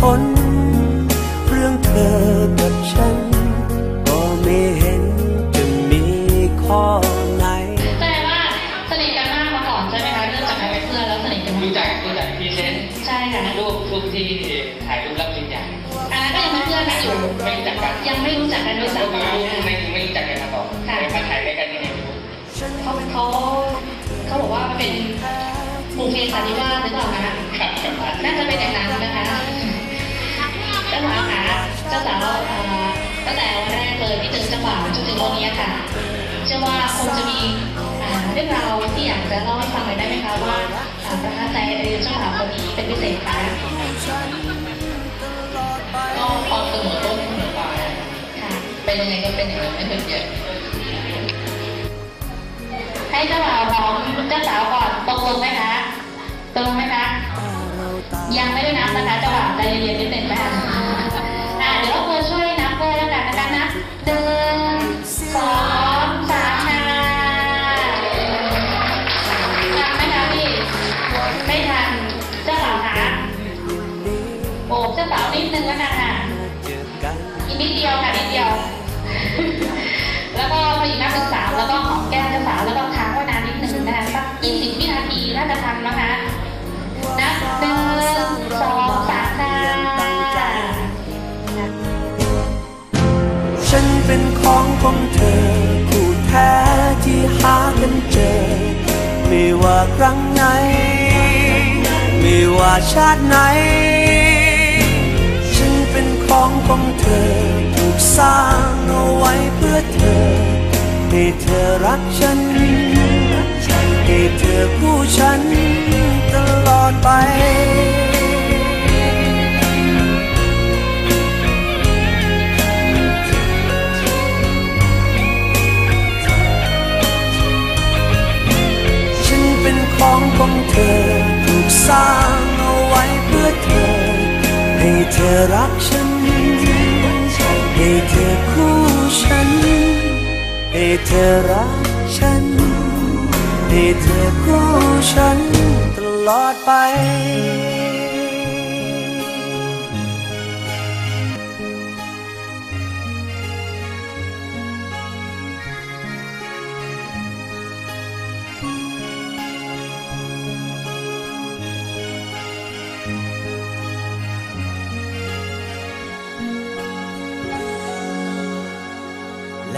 เหตุผลเรื่องเธอกับฉัน ก็ไม่เห็นจะมีข้อไหนแสดงว่าสนิทกันมากมาก่อนใช่ไหมคะเริ่มจากการเป็นเพื่อนแล้วสนิทกันมารู้จักรู้จักพรีเซนต์ใช่ค่ะรูปรูปที่ถ่ายรูปรับปริญญาอันนั้นก็ยังเป็นเพื่อนกันอยู่ไม่รู้จักกันยังไม่รู้จักกันด้วยไม่ซ้ำรู้นะคะไม่ไม่รู้จักกันมาก่อนแต่มาถ่ายด้วยกันยังไงไม่รู้เขาเขาเขาบอกว่ามันเป็นบุพเพสันนิวาสหรือเปล่าคะครับครับน่าจะเป็นอย่างนั้นนะ เลยที่เจอเจ้าบ่าวจนถึงวันนี้ค่ะเชื่อว่าคงจะมีอ่าเรื่องราวที่อยากจะเล่าให้ฟังหน่อยได้ไหมคะว่าอ่าประทับใจในเจ้าบ่าวคนนี้เป็นพิเศษคะก็พอเสมอต้นเสมอปลายค่ะเป็นยังไงก็เป็นอย่างนั้นไม่เคยเปลี่ยนให้เจ้าบ่าวของเจ้าสาวก่อนตกลงไหมคะตกลงไหมคะยังไม่ได้นับนะคะเจ้าบ่าวใจเย็นๆนิดหนึ่งนะคะ นิดเดียวค่ะนิดเดียว แล้วก็พออีกนับถึงสาแล้วก็หอมแก้มเจ้าสาวแล้วก็ค้างไว้นานนิดหนึ่งนะคะสักยี่สิบวินาทีน่าจะทันนะคะนับหนึ่งสองสามค่ะฉันเป็นของของเธอคู่แท้ที่หากันเจอ ไม่ว่าครั้งไหน ไม่ว่าชาติไหน ป็นของของเธอถูกสร้างเอาไว้เพื่อเธอ ให้เธอรักฉัน ให้เธอคู่ฉันตลอดไปฉันเป็นของของเธอถูกสร้างเอาไว้เพื่อเธอ ให้เธอรักฉัน ให้เธอคู่ฉัน ให้เธอรักฉัน ให้เธอคู่ฉันตลอดไป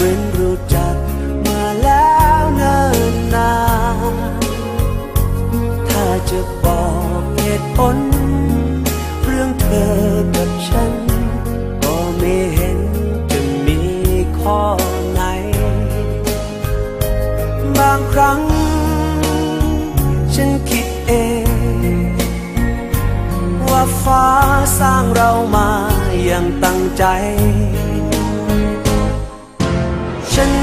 มือนรู้จักมาแล้วเนิ่นนานถ้าจะบอกเหตุผล เรื่องเธอกับฉัน ก็ไม่เห็นจะมีข้อไหน บางครั้ง ฉันคิดเอง ว่าฟ้าสร้างเรามาอย่างตั้งใจ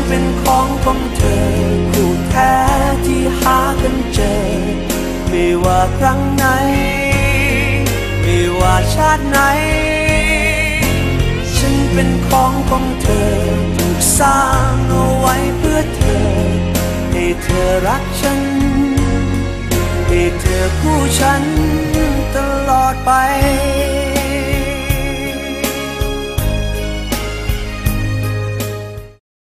เป็นของของเธอ คู่แท้ที่หากันเจอ ไม่ว่าครั้งไหน ไม่ว่าชาติไหน ฉันเป็นของของเธอ ถูกสร้างเอาไว้เพื่อเธอ ให้เธอรักฉัน ให้เธอคู่ฉันตลอดไป